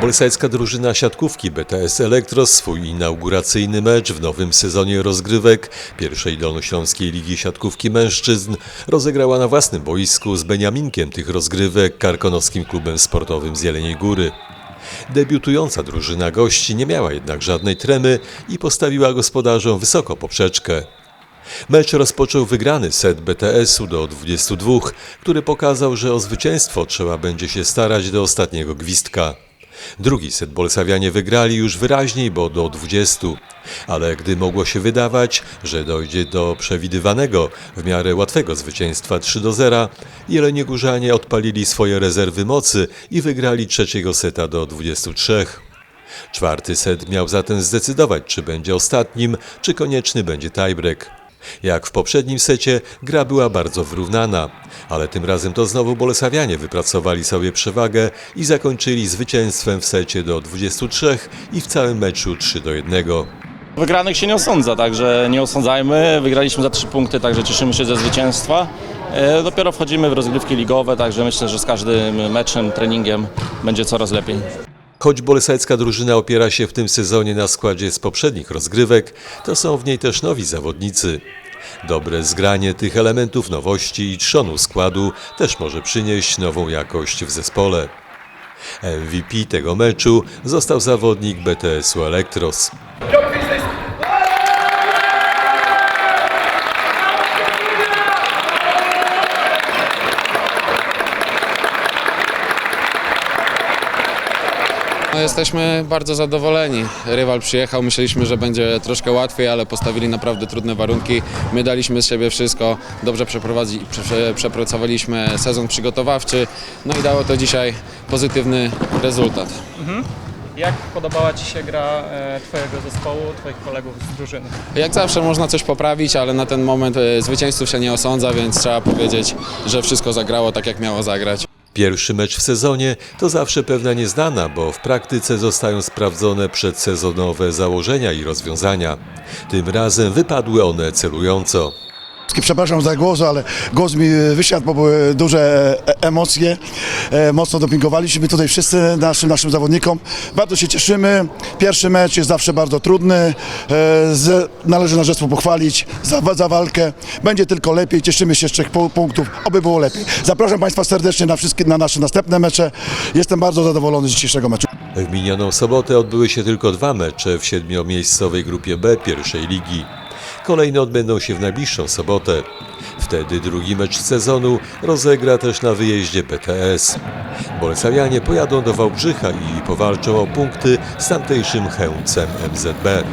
Bolesajska drużyna siatkówki BTS Elektros swój inauguracyjny mecz w nowym sezonie rozgrywek pierwszej Dolnośląskiej Ligi Siatkówki Mężczyzn rozegrała na własnym boisku z Beniaminkiem tych rozgrywek Karkonoskim Klubem Sportowym z Jeleniej Góry. Debiutująca drużyna gości nie miała jednak żadnej tremy i postawiła gospodarzom wysoko poprzeczkę. Mecz rozpoczął wygrany set BTS-u do 22, który pokazał, że o zwycięstwo trzeba będzie się starać do ostatniego gwizdka. Drugi set Bolsawianie wygrali już wyraźniej, bo do 20, ale gdy mogło się wydawać, że dojdzie do przewidywanego, w miarę łatwego zwycięstwa 3 do 0, Jelenie Górzanie odpalili swoje rezerwy mocy i wygrali trzeciego seta do 23. Czwarty set miał zatem zdecydować, czy będzie ostatnim, czy konieczny będzie tiebreak. Jak w poprzednim secie, gra była bardzo wyrównana, ale tym razem to znowu Bolesawianie wypracowali sobie przewagę i zakończyli zwycięstwem w secie do 23 i w całym meczu 3 do 1. Wygranych się nie osądza, także nie osądzajmy. Wygraliśmy za trzy punkty, także cieszymy się ze zwycięstwa. E, Dopiero wchodzimy w rozgrywki ligowe, także myślę, że z każdym meczem, treningiem będzie coraz lepiej. Choć bolesajska drużyna opiera się w tym sezonie na składzie z poprzednich rozgrywek, to są w niej też nowi zawodnicy. Dobre zgranie tych elementów nowości i trzonu składu też może przynieść nową jakość w zespole. MVP tego meczu został zawodnik BTS-u Elektros. No, jesteśmy bardzo zadowoleni. Rywal przyjechał, myśleliśmy, że będzie troszkę łatwiej, ale postawili naprawdę trudne warunki. My daliśmy z siebie wszystko, dobrze przeprowadzi, prze, przepracowaliśmy sezon przygotowawczy, no i dało to dzisiaj pozytywny rezultat. Jak podobała Ci się gra e, Twojego zespołu, Twoich kolegów z drużyny? Jak zawsze można coś poprawić, ale na ten moment e, zwycięzców się nie osądza, więc trzeba powiedzieć, że wszystko zagrało tak, jak miało zagrać. Pierwszy mecz w sezonie to zawsze pewna nieznana, bo w praktyce zostają sprawdzone przedsezonowe założenia i rozwiązania. Tym razem wypadły one celująco. Przepraszam za głos, ale głos mi wysiadł, bo były duże e, emocje. E, Mocno dopingowaliśmy tutaj wszyscy naszym, naszym zawodnikom. Bardzo się cieszymy. Pierwszy mecz jest zawsze bardzo trudny. E, Z, należy zespół pochwalić za, za walkę. Będzie tylko lepiej. Cieszymy się z trzech pu- punktów, oby było lepiej. Zapraszam Państwa serdecznie na wszystkie na nasze następne mecze. Jestem bardzo zadowolony z dzisiejszego meczu. W minioną sobotę odbyły się tylko dwa mecze w siedmiomiejscowej grupie B pierwszej ligi. Kolejne odbędą się w najbliższą sobotę. Wtedy drugi mecz sezonu rozegra też na wyjeździe PTS. Bolesawianie pojadą do Wałbrzycha i powalczą o punkty z tamtejszym Chełmcem MZB.